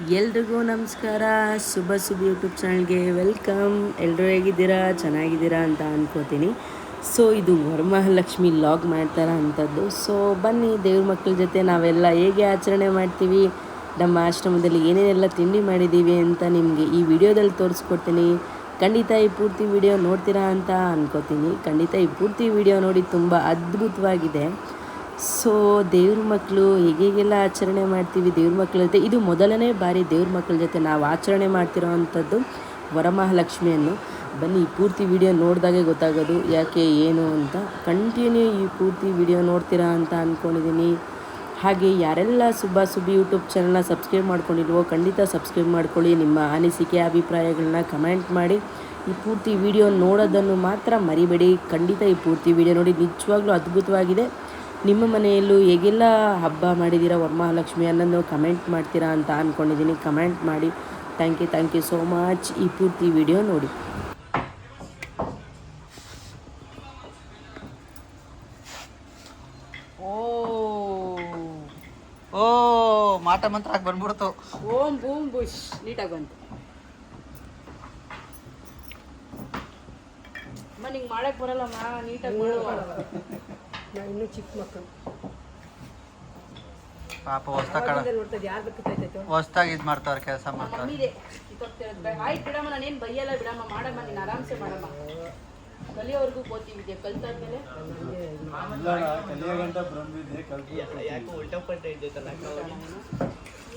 ಎಲ್ರಿಗೂ ನಮಸ್ಕಾರ. ಶುಭ ಶುಭ ಯೂಟ್ಯೂಬ್ ಚಾನಲ್ಗೆ ವೆಲ್ಕಮ್. ಎಲ್ಲರೂ ಹೇಗಿದ್ದೀರಾ? ಚೆನ್ನಾಗಿದ್ದೀರಾ ಅಂತ ಅನ್ಕೋತೀನಿ. ಸೊ ಇದು ವರಮಹಾಲಕ್ಷ್ಮಿ ಲಾಗ್ ಮಾಡ್ತಾರ ಅಂಥದ್ದು ಸೊ ಬನ್ನಿ, ದೇವ್ರ ಮಕ್ಕಳ ಜೊತೆ ನಾವೆಲ್ಲ ಹೇಗೆ ಆಚರಣೆ ಮಾಡ್ತೀವಿ? ನಮ್ಮ ಆಶ್ರಮದಲ್ಲಿ ಏನೇನೆಲ್ಲ ತಿಂಡಿ ಮಾಡಿದ್ದೀವಿ ಅಂತ ನಿಮಗೆ ಈ ವಿಡಿಯೋದಲ್ಲಿ ತೋರಿಸ್ಕೊಡ್ತೀನಿ. ಖಂಡಿತ ಈ ಪೂರ್ತಿ ವಿಡಿಯೋ ನೋಡ್ತೀರಾ ಅಂತ ಅನ್ಕೋತೀನಿ. ಖಂಡಿತ ಈ ಪೂರ್ತಿ ವಿಡಿಯೋ ನೋಡಿ ತುಂಬ ಅದ್ಭುತವಾಗಿದೆ. ಸೊ ದೇವ್ರ ಮಕ್ಕಳು ಹೇಗೆಲ್ಲ ಆಚರಣೆ ಮಾಡ್ತೀವಿ ದೇವ್ರ ಮಕ್ಕಳ ಜೊತೆ? ಇದು ಮೊದಲನೇ ಬಾರಿ ದೇವ್ರ ಮಕ್ಕಳ ಜೊತೆ ನಾವು ಆಚರಣೆ ಮಾಡ್ತಿರೋ ಅಂಥದ್ದು ವರಮಹಾಲಕ್ಷ್ಮಿಯನ್ನು. ಬನ್ನಿ ಈ ಪೂರ್ತಿ ವಿಡಿಯೋ ನೋಡಿದಾಗೆ ಗೊತ್ತಾಗೋದು ಯಾಕೆ, ಏನು ಅಂತ. ಕಂಟಿನ್ಯೂ ಈ ಪೂರ್ತಿ ವಿಡಿಯೋ ನೋಡ್ತೀರಾ ಅಂತ ಅಂದ್ಕೊಂಡಿದ್ದೀನಿ ಹಾಗೆ ಯಾರೆಲ್ಲ ಸುಬ್ಬ ಸುಬ್ಬಿ ಯೂಟ್ಯೂಬ್ ಚಾನಲ್ನ ಸಬ್ಸ್ಕ್ರೈಬ್ ಮಾಡ್ಕೊಂಡಿಲ್ವೋ, ಖಂಡಿತ ಸಬ್ಸ್ಕ್ರೈಬ್ ಮಾಡ್ಕೊಳ್ಳಿ. ನಿಮ್ಮ ಅನಿಸಿಕೆ, ಅಭಿಪ್ರಾಯಗಳನ್ನ ಕಮೆಂಟ್ ಮಾಡಿ. ಈ ಪೂರ್ತಿ ವಿಡಿಯೋ ನೋಡೋದನ್ನು ಮಾತ್ರ ಮರಿಬೇಡಿ. ಖಂಡಿತ ಈ ಪೂರ್ತಿ ವಿಡಿಯೋ ನೋಡಿ ನಿಜವಾಗ್ಲೂ ಅದ್ಭುತವಾಗಿದೆ. ನಿಮ್ಮ ಮನೆಯಲ್ಲೂ ಹೇಗೆಲ್ಲ ಹಬ್ಬ ಮಾಡಿದ್ದೀರಾ? ವರಮಹಾಲಕ್ಷ್ಮಿ ಅನ್ನೋದು ಕಮೆಂಟ್ ಮಾಡ್ತೀರಾ ಅಂತ ಅಂದ್ಕೊಂಡಿದ್ದೀನಿ ಕಮೆಂಟ್ ಮಾಡಿ. Thank you thank you so much ಈ ಪೂರ್ತಿ ವಿಡಿಯೋ ನೋಡಿ. ಓ ಓ ಮಾಟ ಮಂತ್ರ ಆಗಿ ಬಂದ್ಬಿಡ್ತು. ಓಂ ಬೂಮ್ ಬುಷ್ ನೀಟಾಗಿ ಬಂತು. ಅಮ್ಮ ನಿಂಗೆ ಮಾಡಕ್ಕೆ ಬರಲ್ಲಮ್ಮ ನೀಟಾಗಿ ನಾವು ಇನ್ನೂ ಚಿಕ್ಕ ಮಕ್ಕಳು. ಪಾಪ ಹೊಸ್ದಾಗ್ ಕಡ ನೋಡ್ತದೆ ಯಾರು ಹೊಸ್ದಾಗಿ ಇದು ಮಾಡ್ತಾವ್ರೆ ಕೆಲಸ ಮಾಡ್ತಾರೆ ಕಿತ್ತೋಗ್ತಿರೋದು ಆಯ್ತು ಬಿಡಮ್ಮ ನಾನೇನು ಬೈಯಲ್ಲ ಬಿಡಮ್ಮ ಮಾಡಮ್ಮ ನೀನು ಆರಾಮ್ಸೆ ಮಾಡಮ್ಮ. ಕಲಿಯೋವರೆಗೂ ಕೋತೀವಿದೆ ಕಲ್ತಾದ್ಮೇಲೆ?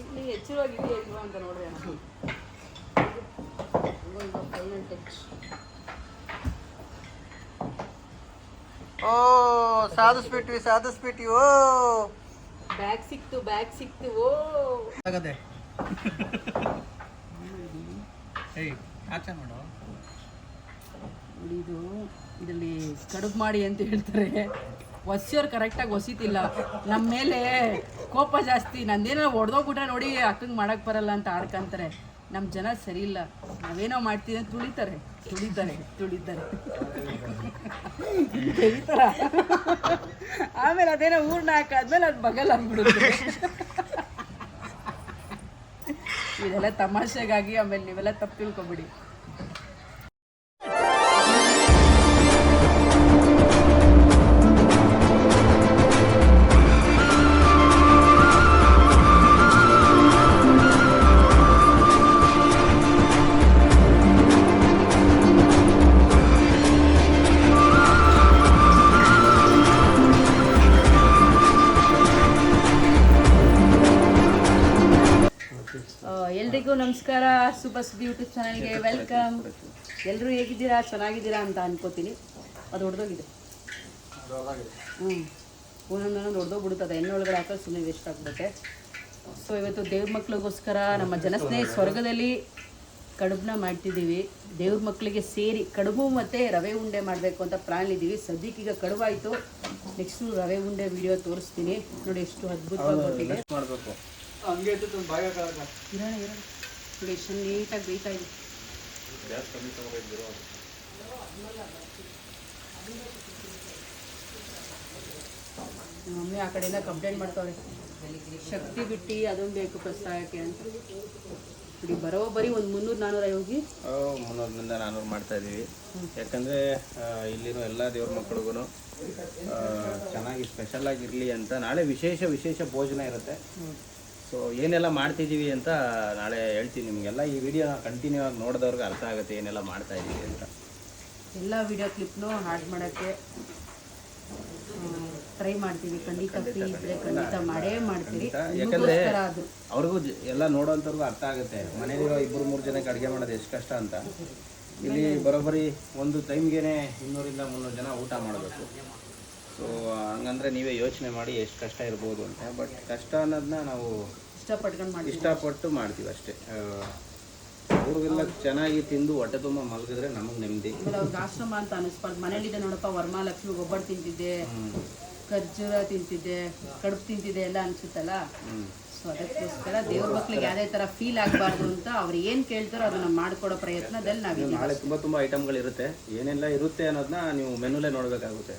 ನೀನು ಎಚ್ಚರವಾಗಿದೆಯಾ ಇಲ್ವಾ ಅಂತ ನೋಡ್ರಿ ಟಚ್ ಓ ಸಾಧಿಸ್ಬಿಟ್ವಿ ಸಾಧಿಸ್ಬಿಟ್ವಿ ಓ. ಬ್ಯಾಗ್ ಸಿಕ್ತು ಬ್ಯಾಗ್ ಸಿಕ್ತು ಓ. ಆಗದೆ. ಏಯ್ ಆಚೆ ಮಾಡು ಇದು ಇದರಲ್ಲಿ ಕಡುಬು ಮಾಡಿ ಅಂತ ಹೇಳ್ತಾರೆ. ಒಸಿಯೋರು ಕರೆಕ್ಟಾಗಿ ಒಸಿತಿಲ್ಲ. ನಮ್ಮ ಮೇಲೆ ಕೋಪ ಜಾಸ್ತಿ. ನಂದೇನೋ ಹೊಡೆದೋಗ್ಬಿಟ್ರೆ ನೋಡಿ ಅಕ್ಕಂಗೆ ಮಾಡಕ್ಕೆ ಬರಲ್ಲ ಅಂತ ಆಡ್ಕೊಂತಾರೆ. ನಮ್ಮ ಜನ ಸರಿ ಇಲ್ಲ. ನಾವೇನೋ ಮಾಡ್ತೀವಿ ಅಂತ ತುಳಿತಾರೆ. ತುಳಿತಾರೆ ತುಳಿತಾರೆ. ಆಮೇಲೆ ಅದೇನೋ ಊರ್ನ ಹಾಕಾದ್ಮೇಲೆ ಅದು ಬಗಲ್ ಅಂದ್ಬಿಡುತ್ತೆ ಇದೆಲ್ಲ ತಮಾಷೆಗಾಗಿ ಆಮೇಲೆ ನೀವೆಲ್ಲ ತಪ್ಪು ತಿಳ್ಕೊಬಿಡಿ. ನಮಸ್ಕಾರ ಸೂಪರ್ ಸುದ್ದಿ ಯೂಟ್ಯೂಬ್ ಚಾನಲ್ಗೆ ವೆಲ್ಕಮ್. ಎಲ್ಲರೂ ಹೇಗಿದ್ದೀರಾ ಚೆನ್ನಾಗಿದ್ದೀರಾ ಅಂತ ಅನ್ಕೋತೀನಿ. ಅದು ಹೊಡೆದೋಗಿದೆ ಹ್ಞೂ ಒಂದೊಂದೊಂದು ಹೊಡೆದೋಗ್ಬಿಡುತ್ತದೆ ಎಣ್ಣೆ ಒಳಗಡೆ ಹಾಕೋದು ಸುಮ್ಮನೆ ವೇಸ್ಟ್ ಆಗಿಬಿಡುತ್ತೆ. ಸೊ ಇವತ್ತು ದೇವ್ರ ಮಕ್ಳಿಗೋಸ್ಕರ ನಮ್ಮ ಜನಸ್ನೇಹಿ ಸ್ವರ್ಗದಲ್ಲಿ ಕಡುಬನ್ನ ಮಾಡ್ತಿದ್ದೀವಿ. ದೇವ್ರ ಮಕ್ಕಳಿಗೆ ಸೇರಿ ಕಡುಬು ಮತ್ತು ರವೆ ಉಂಡೆ ಮಾಡಬೇಕು ಅಂತ ಪ್ಲಾನ್ ಇದ್ದೀವಿ. ಸದ್ಯಕ್ಕೆ ಈಗ ಕಡುಬಾಯಿತು ನೆಕ್ಸ್ಟು ರವೆ ಉಂಡೆ ವಿಡಿಯೋ ತೋರಿಸ್ತೀನಿ. ನೋಡಿ ಎಷ್ಟು ಅದ್ಭುತವಾಗಿ ಕೊಟ್ಟಿದೆ. ಎಷ್ಟು ನೀಟಾಗಿ ಬೇಯ್ತಾ ಇದೆ. ನಮ್ಮ ಮಮ್ಮಿ ಆ ಕಡೆಯಿಂದ ಕಂಪ್ಲೇಂಟ್ ಮಾಡ್ತಾವ್ರೆ. ಶಕ್ತಿ ಬಿಟ್ಟು ಅದೊಂದು ಬೇಕು ಪ್ರಸ್ತಾವಕ್ಕೆ ಅಂತ. ಬರೋ ಬರೋಬ್ಬರಿ ಒಂದು ಮುನ್ನೂರು ನಾನ್ನೂರ ಹೋಗಿ. ಮುನ್ನೂರರಿಂದ ನಾನ್ನೂರು ಮಾಡ್ತಾ ಇದ್ದೀವಿ. ಯಾಕಂದರೆ ಇಲ್ಲಿರೋ ಎಲ್ಲ ದೇವ್ರ ಮಕ್ಕಳಿಗೂ ಚೆನ್ನಾಗಿ ಸ್ಪೆಷಲ್ ಆಗಿರಲಿ ಅಂತ ನಾಳೆ ವಿಶೇಷ ವಿಶೇಷ ಭೋಜನ ಇರುತ್ತೆ. ಸೊ ಏನೆಲ್ಲ ಮಾಡ್ತಿದ್ದೀವಿ ಅಂತ ನಾಳೆ ಹೇಳ್ತೀನಿ ನಿಮಗೆಲ್ಲ. ಈ ವಿಡಿಯೋ ಕಂಟಿನ್ಯೂ ಆಗಿ ನೋಡಿದವ್ರಿಗೆ ಅರ್ಥ ಆಗುತ್ತೆ ಏನೆಲ್ಲ ಮಾಡ್ತಾ ಇದ್ದೀವಿ ಅಂತ. ಎಲ್ಲ ವಿಡಿಯೋ ಕ್ಲಿಪ್ನು ಹಾಡ್ ಮಾಡೋಕ್ಕೆ ಟ್ರೈ ಮಾಡ್ತೀವಿ. ಖಂಡಿತ ಖಂಡಿತ ಮಾಡೇ ಮಾಡ್ತೀವಿ. ಯಾಕಂದ್ರೆ ಅವ್ರಿಗೂ ಎಲ್ಲ ನೋಡೋಂಥವ್ರಿಗೂ ಅರ್ಥ ಆಗುತ್ತೆ. ಮನೇಲಿರೋ ಇಬ್ಬರು ಮೂರು ಜನಕ್ಕೆ ಅಡುಗೆ ಮಾಡೋದು ಎಷ್ಟು ಕಷ್ಟ ಅಂತ. ಇಲ್ಲಿ ಬರೋಬ್ಬರಿ ಒಂದು ಟೈಮ್ಗೆ ಇನ್ನೂರಿಂದ ಮುನ್ನೂರು ಜನ ಊಟ ಮಾಡಬೇಕು. ಸೊ ಹಂಗಂದ್ರೆ ನೀವೇ ಯೋಚನೆ ಮಾಡಿ ಎಷ್ಟು ಕಷ್ಟ ಇರ್ಬೋದು ಅಂತ. ಬಟ್ ಕಷ್ಟ ಅನ್ನೋದನ್ನ ನಾವು ಇಷ್ಟಪಟ್ಕೊಂಡು ಮಾಡಿ ಇಷ್ಟಪಟ್ಟು ಮಾಡ್ತೀವಿ ಅಷ್ಟೇ. ಅವ್ರಿಗೆಲ್ಲ ಚೆನ್ನಾಗಿ ತಿಂದು ಹೊಟ್ಟೆ ತುಂಬ ಮಲಗಿದ್ರೆ ನಮಗೆ ನೆಮ್ಮದಿ. ಆಮೇಲೆ ಅವ್ರಿಗೆ ಆಶ್ರಮ ಅಂತ ಅನಿಸ್ಬಾರ್ದು. ಮನೇಲಿದೆ ನೋಡಪ್ಪ ವರ್ಮಾಲಕ್ಷ್ಮಿ ಒಬ್ಬಟ್ಟು ತಿಂತಿದ್ದೆ ಖರ್ಜೂರ ತಿಂತಿದ್ದೆ ಕಡುಬು ತಿಂತಿದ್ದೆ ಎಲ್ಲ ಅನ್ಸುತ್ತಲ್ಲ? ಸೊ ಅದಕ್ಕೋಸ್ಕರ ದೇವ್ರ ಮಕ್ಳಿಗೆ ಯಾವುದೇ ಥರ ಫೀಲ್ ಆಗಬಾರ್ದು ಅಂತ ಅವ್ರು ಏನು ಕೇಳ್ತಾರೋ ಅದನ್ನ ಮಾಡ್ಕೊಡೋ ಪ್ರಯತ್ನದಲ್ಲಿ ನಾವು ನಾಳೆ ತುಂಬ ತುಂಬ ಐಟಮ್ಗಳಿರುತ್ತೆ ಏನೆಲ್ಲ ಇರುತ್ತೆ ಅನ್ನೋದನ್ನ ನೀವು ಮೆನುಲೇ ನೋಡಬೇಕಾಗುತ್ತೆ.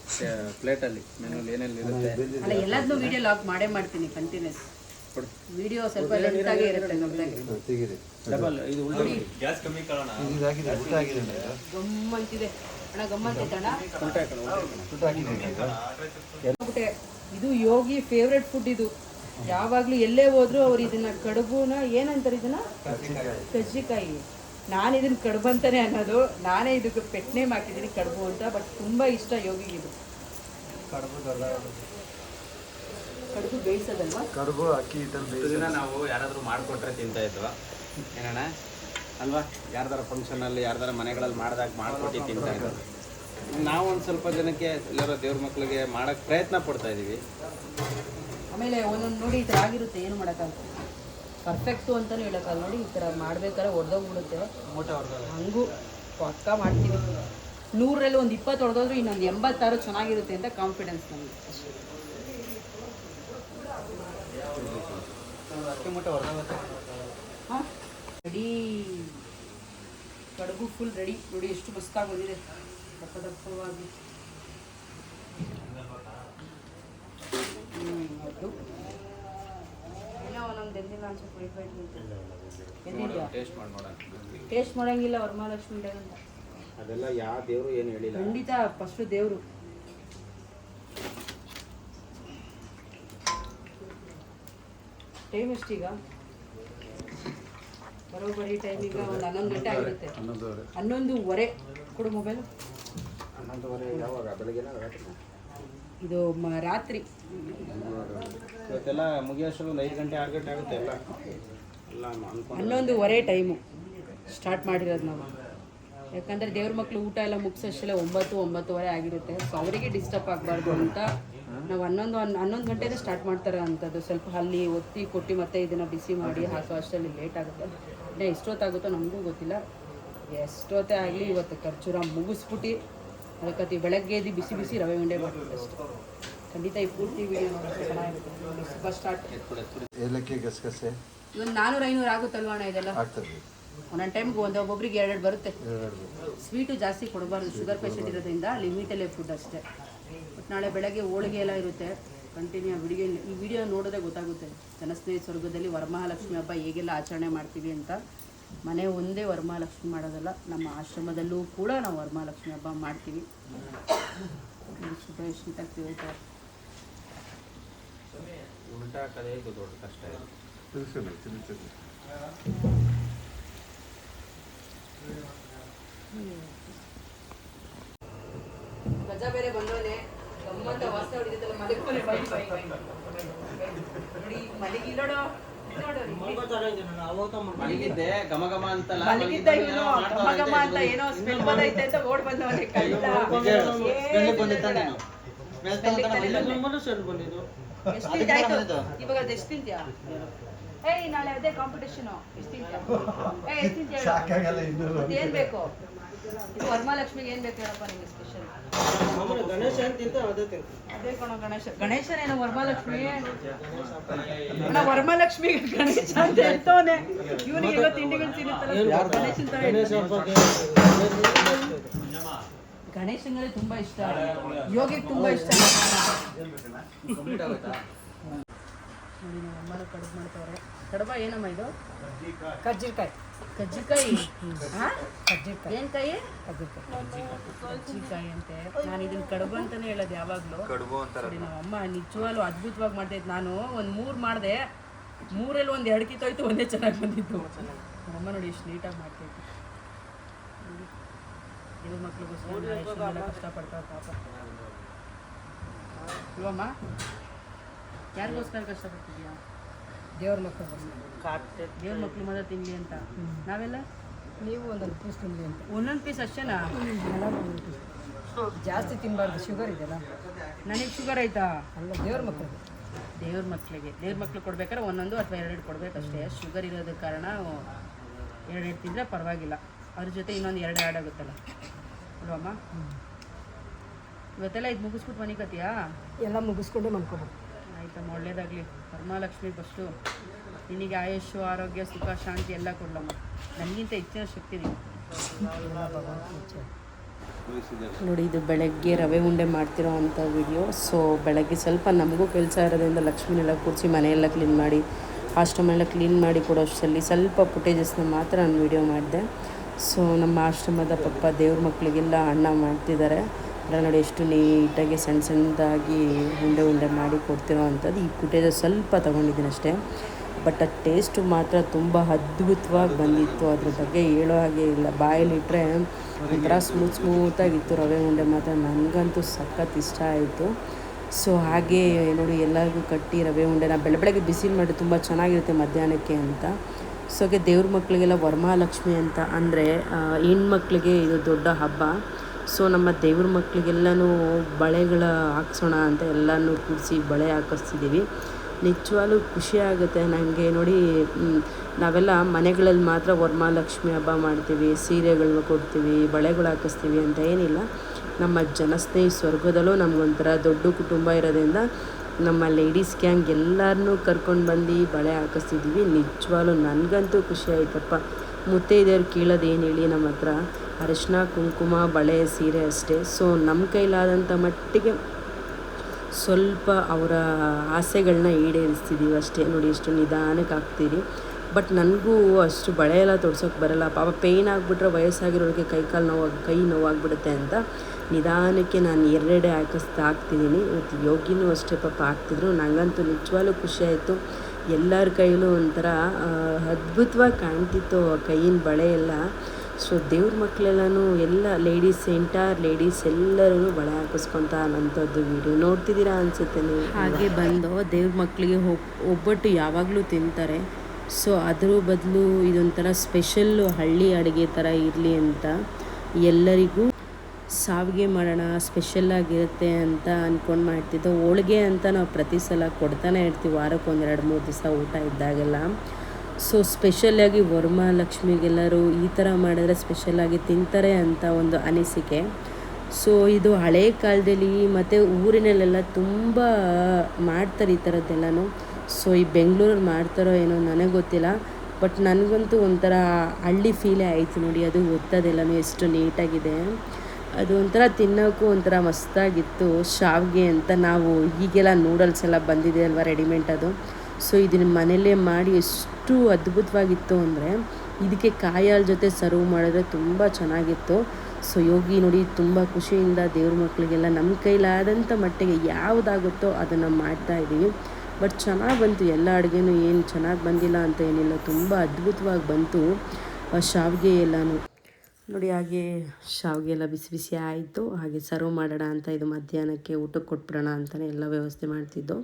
ಪ್ಲೇಟಲ್ಲಿ ಮೆನುಲಿ ಏನೆಲ್ಲ ಇರುತ್ತೆ. ಅಲ್ಲ ಎಲ್ಲದನ್ನೂ ವಿಡಿಯೋ ಲಾಕ್ ಮಾಡೇ ಮಾಡ್ತೀನಿ ಕಂಟಿನ್ಯೂಸ್ ವಿಡಿಯೋ ಸ್ವಲ್ಪ ಲೆಂತ್ ಆಗೇ ಇರುತ್ತೆ ನಮ್ದಾಗೆ. ಡಬಲ್ ಇದು ಉಲ್ಟಾ ಮಾಡಿ. ಗಮ್ಮಂತಿದೆ. ಅಣ್ಣ ಗಮ್ಮಂತೈತೆ ಅಣ್ಣ ಉಲ್ಟಾ ಹಾಕೋಣ, ಉಲ್ಟಾ ಹಾಕೋಣ. ಇದು ಯೋಗಿ ಫೇವ್ರೆಟ್ ಫುಡ್ ಇದು. ಯಾವಾಗ್ಲೂ ಎಲ್ಲೇ ಹೋದ್ರು ಅವ್ರು ಇದನ್ನ ಕಡುಬುನ ಏನಂತಾರೆ ಇದನ್ನ? ಕಜ್ಜಿಕಾಯಿ ನಾನು ಇದನ್ನ ಕಡುಬು ಅಂತಾನೆ ಅನ್ನೋದು. ನಾನೇ ಇದಕ್ಕೆ ಪೆಟ್ನೆ ಹಾಕಿದ್ದೀನಿ ಕಡುಬು ಅಂತ. ಬಟ್ ತುಂಬಾ ಇಷ್ಟ ಯೋಗಿಗೆ ಇದು. ಕಡುಬು ಬೇಯಿಸೋದಲ್ವಾ? ಕಡುಬು ಅಕ್ಕಿ ಇಷ್ಟು ದಿನ ನಾವು ಯಾರಾದರೂ ಮಾಡಿಕೊಟ್ರೆ ತಿಂತಾ ಇದ್ವಾ? ಏನಣ್ಣ? ಅಲ್ವಾ? ಯಾರ್ದಾರ ಫಂಕ್ಷನಲ್ಲಿ ಯಾರ್ದಾರ ಮನೆಗಳಲ್ಲಿ ಮಾಡಿದಾಗ ಮಾಡಿಕೊಟ್ಟು ತಿಂತಾ ಇದ್ವಿ? ನಾವು ಒಂದು ಸ್ವಲ್ಪ ಜನಕ್ಕೆ ಎಲ್ಲರೂ ದೇವ್ರ ಮಕ್ಕಳಿಗೆ ಮಾಡೋಕ್ಕೆ ಪ್ರಯತ್ನ ಪಡ್ತಾ ಇದ್ದೀವಿ ಆಮೇಲೆ ಒಂದೊಂದು ನೋಡಿ ಈ ಥರ ಆಗಿರುತ್ತೆ ಏನು ಮಾಡೋಕ್ಕಾಗಲ್ಲ. ಪರ್ಫೆಕ್ಟು ಅಂತಲೂ ಹೇಳೋಕ್ಕಲ್ಲ ನೋಡಿ ಈ ಥರ ಮಾಡ್ಬೇಕಾದ್ರೆ ಹೊಡೆದೋಗ್ಬಿಡುತ್ತೆ ಹಂಗೂ ಪಕ್ಕ ಮಾಡ್ತೀವಿ. ನೂರಲ್ಲಿ ಒಂದು ಇಪ್ಪತ್ತು ಹೊಡೆದೋದ್ರು ಇನ್ನೊಂದು ಎಂಬತ್ತಾರು ಚೆನ್ನಾಗಿರುತ್ತೆ ಅಂತ ಕಾನ್ಫಿಡೆನ್ಸ್ ನಮಗೆ. ಹಾಂ? ರೆಡಿ. ಕಡುಬು ಫುಲ್ ರೆಡಿ ನೋಡಿ ಎಷ್ಟು ಮಸ್ತಾಗಿ ಬಂದಿದೆ. ದಪ್ಪ ದಪ್ಪವಾಗಿ. ವೈಟ್ ಟೇಸ್ಟ್ ಮಾಡಿ ಟೇಸ್ಟ್ ಮಾಡಂಗಿಲ್ಲ ವರಮಹಾಲಕ್ಷ್ಮಿ ಡೇ ಅಂತ. ಅದೆಲ್ಲ ಯಾವ ದೇವರು ಏನು ಹೇಳಿಲ್ಲ? ಖಂಡಿತ ಫಸ್ಟ್ ದೇವರು. ಟೈಮ್ ಎಷ್ಟೀಗ ಬರೋಬ್ಬರಿ ಈಗ ಒಂದು ಹನ್ನೊಂದು ಗಂಟೆ ಆಗಿರುತ್ತೆ ಹನ್ನೊಂದುವರೆ. ಕೊಡು ಮೊಬೈಲ್ ಹನ್ನೊಂದುವರೆ ಯಾವಾಗ? ಬೆಳಗ್ಗೆನ ರಾತ್ರಿನಾ? ಇದು ಮ- ರಾತ್ರಿ. ಇವತ್ತೆಲ್ಲ ಮುಗಿಯೋಷ್ಟು ಒಂದು ಐದು ಗಂಟೆ ಆರು ಗಂಟೆ ಆಗುತ್ತೆ ಎಲ್ಲ. ಎಲ್ಲ ಅನ್ಕೊಂಡು ಹನ್ನೊಂದುವರೆ ಟೈಮು ಸ್ಟಾರ್ಟ್ ಮಾಡಿರೋದು ನಾವು. ಯಾಕಂದರೆ ದೇವ್ರ ಮಕ್ಕಳು ಊಟ ಎಲ್ಲ ಮುಗಿಸೋಷ್ಟೆಲ್ಲ ಒಂಬತ್ತು ಒಂಬತ್ತುವರೆ ಆಗಿರುತ್ತೆ. ಸೊ ಅವರಿಗೆ ಡಿಸ್ಟರ್ಬ್ ಆಗಬಾರ್ದು ಅಂತ ನಾವು ಹನ್ನೊಂದು ಒಂದು ಹನ್ನೊಂದು ಗಂಟೆನೇ ಸ್ಟಾರ್ಟ್ ಮಾಡ್ತಾರೆ ಅಂಥದ್ದು ಸ್ವಲ್ಪ ಅಲ್ಲಿ ಒತ್ತಿ ಕೊಟ್ಟು ಮತ್ತೆ ಇದನ್ನು ಬಿಸಿ ಮಾಡಿ ಹಾಕೋ ಅಷ್ಟರಲ್ಲಿ ಲೇಟ್ ಆಗುತ್ತೆ. ಇನ್ನು ಎಷ್ಟೊತ್ತಾಗುತ್ತೋ ನಮಗೂ ಗೊತ್ತಿಲ್ಲ. ಎಷ್ಟೊತ್ತೇ ಆಗಲಿ ಇವತ್ತು ಖರ್ಚೂರ ಮುಗಿಸ್ಬಿಟ್ಟು ಅದಕ್ಕೆ ಬೆಳಗ್ಗೆ ಎದ್ದು ಬಿಸಿ ಬಿಸಿ ರವೆ ಉಂಡೆ ಮಾಡ್ತೀವಿ ಅಷ್ಟೇ. ಖಂಡಿತ ಈ ಪೂರ್ತಿ ಚೆನ್ನಾಗಿರುತ್ತೆ ಸ್ಟಾರ್ಟ್ ಏಲಕ್ಕಿ ಗಸಗಸೆ. ಇವನ್ ನಾನೂರು ಐನೂರು ಆಗುತ್ತಲ್ವ ಅಣ್ಣ ಇದೆಲ್ಲ? ಒಂದೊಂದು ಟೈಮ್ಗೆ ಒಂದು ಒಬ್ಬೊಬ್ರಿಗೆ ಎರಡೆರಡು ಬರುತ್ತೆ. ಸ್ವೀಟು ಜಾಸ್ತಿ ಕೊಡಬಾರ್ದು. ಶುಗರ್ ಪೇಷಂಟ್ ಇರೋದ್ರಿಂದ ಲಿಮಿಟಲ್ಲೇ ಫುಡ್ ಅಷ್ಟೇ. ನಾಳೆ ಬೆಳಗ್ಗೆ ಹೋಳಿಗೆ ಎಲ್ಲ ಇರುತ್ತೆ. ಕಂಟಿನ್ಯೂ ಆ ವಿಡಿಯೋ ಈ ವಿಡಿಯೋ ನೋಡಿದ್ರೆ ಗೊತ್ತಾಗುತ್ತೆ. ಜನಸ್ನೇಹಿ ಸ್ವರ್ಗದಲ್ಲಿ ವರಮಹಾಲಕ್ಷ್ಮಿ ಹಬ್ಬ ಹೇಗೆಲ್ಲ ಆಚರಣೆ ಮಾಡ್ತೀವಿ ಅಂತ. ಮನೆ ಒಂದೇ ವರಮಹಾಲಕ್ಷ್ಮಿ ಮಾಡೋದಲ್ಲ ನಮ್ಮ ಆಶ್ರಮದಲ್ಲೂ ಕೂಡ ನಾವು ವರಮಹಾಲಕ್ಷ್ಮಿ ಹಬ್ಬ ಮಾಡ್ತೀವಿ. ಉಲ್ಟಾ ದೊಡ್ಡ ಕಷ್ಟ ಗಜ ಬೇರೆ ಬಂದವನೆ. ಗಮ್ಮಂತ ವಾಸ ಹೊಡಿದಲ್ಲ ಮಲಗ್ಕೊನೆ ಬೈ ಬೈ ಬೈ ನೋಡಿ ಮಲಗಿಲ್ಲೋಡು ಮಲಗಿದ್ದೆ ಘಮ ಘಮ ಅಂತಲ್ಲ ಮಲಗಿದ್ದ ಇವನು ಘಮ ಘಮ ಅಂತ ಏನೋ ಸ್ಮೆಲ್ ಬಂದೈತೆ ಅಂತ ಓಡ್ ಬಂದವನೆ ಕಳ್ಳ ಇವಾಗ ಅದು ಎಷ್ಟು ತಿಂತ್ಯಾ ಏಯ್ ನಾಳೆ ಅದೇ ಕಾಂಪಿಟೇಷನ್ ಎಷ್ಟು ತಿಂತ್ಯಾ ಏಯ್ ತಿಂತ್ಯಾ ಏನ್ ಬೇಕು? ಇದು ವರಮಹಾಲಕ್ಷ್ಮಿಗೆ ಏನ್ ಬೇಕು ಹೇಳಪ್ಪ ನಿಮಗೆ ಸ್ಪೆಷಲ್ ಅದೇ ಕಣೋ ಗಣೇಶ. ಗಣೇಶನೇನು ವರಮಹಾಲಕ್ಷ್ಮಿ? ಅಣ್ಣ ವರಮಹಾಲಕ್ಷ್ಮಿ ಗಣೇಶ ಅಂತ ಹೇಳ್ತವನೆ. ಇವನಿಗೆ ಎಲ್ಲ ತಿಂಡಿಗಳು ಸಿಗುತ್ತಲ್ಲ ಗಣೇಶನ್ ತರ ಗಣೇಶಂಗಲೇ ತುಂಬಾ ಇಷ್ಟ. ಯೋಗಿಗೆ ತುಂಬಾ ಇಷ್ಟ. ನೋಡಿ ನಮ್ಮ ಅಮ್ಮನ ಕಡುಬು ಮಾಡ್ತಾವ್ರೆ. ಕಡುಬ ಏನಮ್ಮ ಇದು? ಕಜ್ಜಿಕಾಯಿ ಕಜ್ಜಿಕಾಯಿ ಹಾ? ಏನ್ ಕಾಯಿ? ಕಜ್ಜಿಕಾಯಿ ಅಂತೆ. ನಾನು ಇದನ್ನ ಕಡುಬು ಅಂತಾನೆ ಹೇಳೋದು ಯಾವಾಗ್ಲೂ. ಕಡುಬು ಅಂತ ನೋಡಿ ನಮ್ಮ ಅಮ್ಮ ನಿಜವಾಗ್ಲೂ ಅದ್ಭುತವಾಗಿ ಮಾಡ್ತೈತೆ ನಾನು ಒಂದು ಮೂರು ಮಾಡಿದೆ. ಮೂರಲ್ಲಿ ಒಂದು ಎರಡು ಕಿತ್ತೋಯ್ತು ಒಂದೇ ಚೆನ್ನಾಗಿ ಬಂದಿತ್ತು. ನಮ್ಮ ಅಮ್ಮ ನೋಡಿ ಎಷ್ಟು ನೀಟಾಗಿ ಮಾಡ್ತಾ ಇತ್ತು. ಇವ್ರ ಮಕ್ಳಿಗೋಸ್ಕರ ಕಷ್ಟಪಡ್ತಾರೆ ಪಾಪ. ಇವಮ್ಮ? ಯಾರಿಗೋಸ್ಕರ ಕಷ್ಟಪಡ್ತಿದ್ಯಾ ದೇವ್ರ ಮಕ್ಕಳು ದೇವ್ರ ಮಕ್ಕಳು ಮಾತ್ರ ತಿನ್ಲಿ ಅಂತ. ನಾವೆಲ್ಲ? ನೀವು ಒಂದೊಂದು ಪೀಸ್ ತಿನ್ಲಿ ಅಂತ. ಒಂದೊಂದು ಪೀಸ್ ಅಷ್ಟೇನಾ? ಜಾಸ್ತಿ ತಿನ್ನಬಾರ್ದು ಶುಗರ್ ಇದೆಯಲ್ಲ ನನಗೆ ಶುಗರ್ ಆಯ್ತಾ? ಅಲ್ಲ ದೇವ್ರ ಮಕ್ಕಳು ದೇವ್ರ ಮಕ್ಕಳಿಗೆ ದೇವ್ರ ಮಕ್ಳು ಕೊಡ್ಬೇಕಾದ್ರೆ ಒಂದೊಂದು ಅಥವಾ ಎರಡೆರಡು ಕೊಡಬೇಕಷ್ಟೇ. ಶುಗರ್ ಇರೋದ ಕಾರಣ ಎರಡೆರಡು ತಿಂದರೆ ಪರವಾಗಿಲ್ಲ. ಅದ್ರ ಜೊತೆ ಇನ್ನೊಂದು ಎರಡು ಆ್ಯಡ್ ಆಗುತ್ತಲ್ಲ. ಅಲ್ವಮ್ಮ ಇವತ್ತೆಲ್ಲ ಇದು ಮುಗಿಸ್ಬಿಟ್ಟು ಮನಿಕತ್ತೀಯಾ ಎಲ್ಲ ಮುಗಿಸ್ಕೊಂಡು ಮನ್ಕೋಬೇಕು ಆಯ್ತಮ್ಮ ಒಳ್ಳೇದಾಗಲಿ ಪರಮಾಲಕ್ಷ್ಮಿ ಫಸ್ಟು ನಿನಗೆ ಆಯುಷು ಆರೋಗ್ಯ, ಸುಖ, ಶಾಂತಿ ಎಲ್ಲ ಕೊಡಲಮ್ಮ. ನನಗಿಂತ ಹೆಚ್ಚಿನ ಶಕ್ತಿ ನೋಡಿ, ಇದು ಬೆಳಗ್ಗೆ ರವೆ ಉಂಡೆ ಮಾಡ್ತಿರೋ ಅಂಥ ವಿಡಿಯೋ ಸೊ ಬೆಳಗ್ಗೆ ಸ್ವಲ್ಪ ನಮಗೂ ಕೆಲಸ ಇರೋದ್ರಿಂದ ಲಕ್ಷ್ಮಿನೆಲ್ಲ ಕೂರಿಸಿ ಮನೆಯೆಲ್ಲ ಕ್ಲೀನ್ ಮಾಡಿ ಆಶ್ರಮೆಲ್ಲ ಕ್ಲೀನ್ ಮಾಡಿ ಕೊಡೋ ಅಷ್ಟರಲ್ಲಿ ಸ್ವಲ್ಪ ಫುಟೇಜಸ್ನ ಮಾತ್ರ ನಾನು ವಿಡಿಯೋ ಮಾಡಿದೆ. ಸೊ ನಮ್ಮ ಆಶ್ರಮದ ಪಪ್ಪ ದೇವ್ರ ಮಕ್ಕಳಿಗೆಲ್ಲ ಅಣ್ಣ ಮಾಡ್ತಿದ್ದಾರೆ. ಅದರ ನೋಡಿ ಎಷ್ಟು ನೀಟಾಗಿ ಸಣ್ಣ ಸಣ್ಣದಾಗಿ ಉಂಡೆ ಉಂಡೆ ಮಾಡಿ ಕೊಡ್ತಿರೋ ಅಂಥದ್ದು ಈ ಪುಟೇದ ಸ್ವಲ್ಪ ತೊಗೊಂಡಿದ್ದೀನಿ ಅಷ್ಟೇ. ಬಟ್ ಆ ಟೇಸ್ಟು ಮಾತ್ರ ತುಂಬ ಅದ್ಭುತವಾಗಿ ಬಂದಿತ್ತು. ಅದ್ರ ಬಗ್ಗೆ ಹೇಳೋ ಹಾಗೆ ಇಲ್ಲ. ಬಾಯಲ್ಲಿಟ್ಟರೆ ಒಂಥರ ಸ್ಮೂತ್ ಸ್ಮೂತಾಗಿತ್ತು. ರವೆ ಉಂಡೆ ಮಾತ್ರ ನನಗಂತೂ ಸಖತ್ ಇಷ್ಟ ಆಯಿತು. ಸೊ ಹಾಗೆ ನೋಡಿ ಎಲ್ಲರಿಗೂ ಕಟ್ಟಿ ರವೆ ಉಂಡೆನ ಬೆಳೆ, ಬೆಳಗ್ಗೆ ಬಿಸಿಲು ಮಾಡಿ ತುಂಬ ಚೆನ್ನಾಗಿರುತ್ತೆ ಮಧ್ಯಾಹ್ನಕ್ಕೆ ಅಂತ. ಸೊ ಹಾಗೆ ದೇವ್ರ ಮಕ್ಕಳಿಗೆಲ್ಲ ವರಮಹಾಲಕ್ಷ್ಮಿ ಅಂತ ಅಂದರೆ ಹೆಣ್ಮಕ್ಳಿಗೆ ಇದು ದೊಡ್ಡ ಹಬ್ಬ. ಸೊ ನಮ್ಮ ದೇವ್ರ ಮಕ್ಕಳಿಗೆಲ್ಲನೂ ಬಳೆಗಳ ಹಾಕ್ಸೋಣ ಅಂತ ಎಲ್ಲನೂ ಕೂಡಿಸಿ ಬಳೆ ಹಾಕಿಸ್ತಿದ್ದೀವಿ. ನಿಜವಾಗ್ಲೂ ಖುಷಿ ಆಗುತ್ತೆ ನನಗೆ ನೋಡಿ ನಾವೆಲ್ಲ ಮನೆಗಳಲ್ಲಿ ಮಾತ್ರ ವರಮಹಾಲಕ್ಷ್ಮಿ ಹಬ್ಬ ಮಾಡ್ತೀವಿ ಸೀರೆಗಳನ್ನ ಕೊಡ್ತೀವಿ, ಬಳೆಗಳು ಹಾಕಿಸ್ತೀವಿ ಅಂತ ಏನಿಲ್ಲ. ನಮ್ಮ ಜನಸ್ನೇಹಿ ಸ್ವರ್ಗದಲ್ಲೂ ನಮಗೊಂಥರ ದೊಡ್ಡ ಕುಟುಂಬ ಇರೋದ್ರಿಂದ ನಮ್ಮ ಲೇಡೀಸ್ ಗ್ಯಾಂಗ್ ಎಲ್ಲರನ್ನೂ ಕರ್ಕೊಂಡು ಬಂದು ಬಳೆ ಹಾಕಿಸ್ತಿದ್ದೀವಿ. ನಿಜವಾಗ್ಲೂ ನನಗಂತೂ ಖುಷಿ ಆಯ್ತಪ್ಪ. ಮುತ್ತೈದೆಯವ್ರು ಕೇಳೋದೇನು ಹೇಳಿ ನಮ್ಮ ಹತ್ರ? ಅರಿಶಿನ ಕುಂಕುಮ, ಬಳೆ, ಸೀರೆ ಅಷ್ಟೇ. ಸೊ ನಮ್ಮ ಕೈಲಾದಂಥ ಮಟ್ಟಿಗೆ ಸ್ವಲ್ಪ ಅವರ ಆಸೆಗಳನ್ನ ಈಡೇರಿಸ್ತಿದ್ದೀವಿ ಅಷ್ಟೇ. ನೋಡಿ ಎಷ್ಟು ನಿಧಾನಕ್ಕೆ ಆಗ್ತೀರಿ ಬಟ್ ನನಗೂ ಅಷ್ಟು ಬಳೆ ಎಲ್ಲ ತೊಡ್ಸೋಕ್ಕೆ ಬರಲ್ಲ. ಪಾಪ ಪೇಯ್ನ್ ಆಗಿಬಿಟ್ರೆ ವಯಸ್ಸಾಗಿರೋರಿಗೆ ಕೈ ಕಾಲು ನೋವು, ಕೈ ನೋವಾಗ್ಬಿಡುತ್ತೆ ಅಂತ ನಿಧಾನಕ್ಕೆ ನಾನು ಎರಡೆಡೆ ಹಾಕಿಸ್ತಾ ಹಾಕ್ತಿದ್ದೀನಿ. ಇವತ್ತು ಯೋಗಿನೂ ಅಷ್ಟೇ ಪಾಪ ಹಾಕ್ತಿದ್ರು. ನನಗಂತೂ ನಿಜವಾಗ್ಲೂ ಖುಷಿ ಆಯಿತು. ಎಲ್ಲರ ಕೈಲೂ ಒಂಥರ ಅದ್ಭುತವಾಗಿ ಕಾಣ್ತಿತ್ತು ಕೈಯಿನ ಬಳೆ ಎಲ್ಲ. ಸೊ ದೇವ್ರ ಮಕ್ಕಳೆಲ್ಲನೂ ಎಲ್ಲ ಲೇಡೀಸ್ ಎಂಟಾರ್ ಲೇಡೀಸ್ ಎಲ್ಲರೂ ಬಳೆ ಹಾಕಿಸ್ಕೊತಾ ಅನ್ನೋಂಥದ್ದು ವಿಡಿಯೋ ನೋಡ್ತಿದ್ದೀರಾ ಅನಿಸುತ್ತೆ ನೀವು? ಹಾಗೆ ಬಂದು ದೇವ್ರ ಮಕ್ಕಳಿಗೆ ಒಬ್ಬಟ್ಟು ಯಾವಾಗಲೂ ತಿಂತಾರೆ. ಸೊ ಅದ್ರ ಬದಲು ಇದೊಂಥರ ಸ್ಪೆಷಲ್ಲು ಹಳ್ಳಿ ಅಡುಗೆ ಥರ ಇರಲಿ ಅಂತ ಎಲ್ಲರಿಗೂ ಸಾವಿಗೆ ಮಾಡೋಣ ಸ್ಪೆಷಲ್ಲಾಗಿರುತ್ತೆ ಅಂತ ಅಂದ್ಕೊಂಡು ಮಾಡ್ತಿದ್ದೆ. ಹೋಳಿಗೆ ಅಂತ ನಾವು ಪ್ರತಿ ಸಲ ಕೊಡ್ತಾನೆ ಇರ್ತೀವಿ ವಾರಕ್ಕೆ ಒಂದೆರಡು ಮೂರು ದಿವಸ ಊಟ ಇದ್ದಾಗೆಲ್ಲ. ಸೊ ಸ್ಪೆಷಲಾಗಿ ವರಮಹಾಲಕ್ಷ್ಮಿಗೆಲ್ಲರೂ ಈ ಥರ ಮಾಡಿದ್ರೆ ಸ್ಪೆಷಲಾಗಿ ತಿಂತಾರೆ ಅಂತ ಒಂದು ಅನಿಸಿಕೆ. ಸೊ ಇದು ಹಳೆ ಕಾಲದಲ್ಲಿ ಮತ್ತು ಊರಿನಲ್ಲೆಲ್ಲ ತುಂಬ ಮಾಡ್ತಾರೆ ಈ ಥರದ್ದೆಲ್ಲನೂ. ಸೊ ಈ ಬೆಂಗಳೂರಲ್ಲಿ ಮಾಡ್ತಾರೋ ಏನೋ ನನಗೆ ಗೊತ್ತಿಲ್ಲ. ಬಟ್ ನನಗಂತೂ ಒಂಥರ ಹಳ್ಳಿ ಫೀಲೇ ಆಯಿತು ನೋಡಿ, ಅದು ಒತ್ತದೆಲ್ಲನೂ ಎಷ್ಟು ನೀಟಾಗಿದೆ ಅದು ಒಂಥರ ತಿನ್ನೋಕ್ಕೂ ಒಂಥರ ಮಸ್ತಾಗಿತ್ತು, ಶಾವಿಗೆ ಅಂತ ನಾವು ಈಗೆಲ್ಲ ನೂಡಲ್ಸ್ ಎಲ್ಲ ಬಂದಿದೆ ಅಲ್ವಾ ರೆಡಿಮೇಡ್ ಅದು. ಸೊ ಇದನ್ನು ಮನೆಯಲ್ಲೇ ಮಾಡಿ ಎಷ್ಟು ಅದ್ಭುತವಾಗಿತ್ತು ಅಂದರೆ ಇದಕ್ಕೆ ಕಾಯಾಲ ಜೊತೆ ಸರ್ವ್ ಮಾಡಿದ್ರೆ ತುಂಬ ಚೆನ್ನಾಗಿತ್ತು. ಸೊ ಯೋಗಿ ನೋಡಿ ತುಂಬ ಖುಷಿಯಿಂದ ದೇವ್ರ ಮಕ್ಕಳಿಗೆಲ್ಲ ನಮ್ಮ ಕೈಲಾದಂಥ ಮಟ್ಟಿಗೆ ಯಾವುದಾಗುತ್ತೋ ಅದನ್ನು ಮಾಡ್ತಾ ಇದ್ದೀವಿ ಬಟ್ ಚೆನ್ನಾಗಿ ಬಂತು. ಎಲ್ಲ ಅಡುಗೆನೂ ಏನು ಚೆನ್ನಾಗಿ ಬಂದಿಲ್ಲ ಅಂತ ಏನಿಲ್ಲ. ತುಂಬ ಅದ್ಭುತವಾಗಿ ಬಂತು. ಶಾವಿಗೆ ಎಲ್ಲನೂ. ನೋಡಿ, ಹಾಗೆ ಶಾವಿಗೆ ಎಲ್ಲ ಬಿಸಿ ಬಿಸಿ ಆಯಿತು. ಹಾಗೆ ಸರ್ವ್ ಮಾಡೋಣ ಅಂತ ಇದು ಮಧ್ಯಾಹ್ನಕ್ಕೆ ಊಟಕ್ಕೆ ಕೊಟ್ಬಿಡೋಣ ಅಂತಲೇ ಎಲ್ಲ ವ್ಯವಸ್ಥೆ ಮಾಡ್ತಿದ್ದೋ.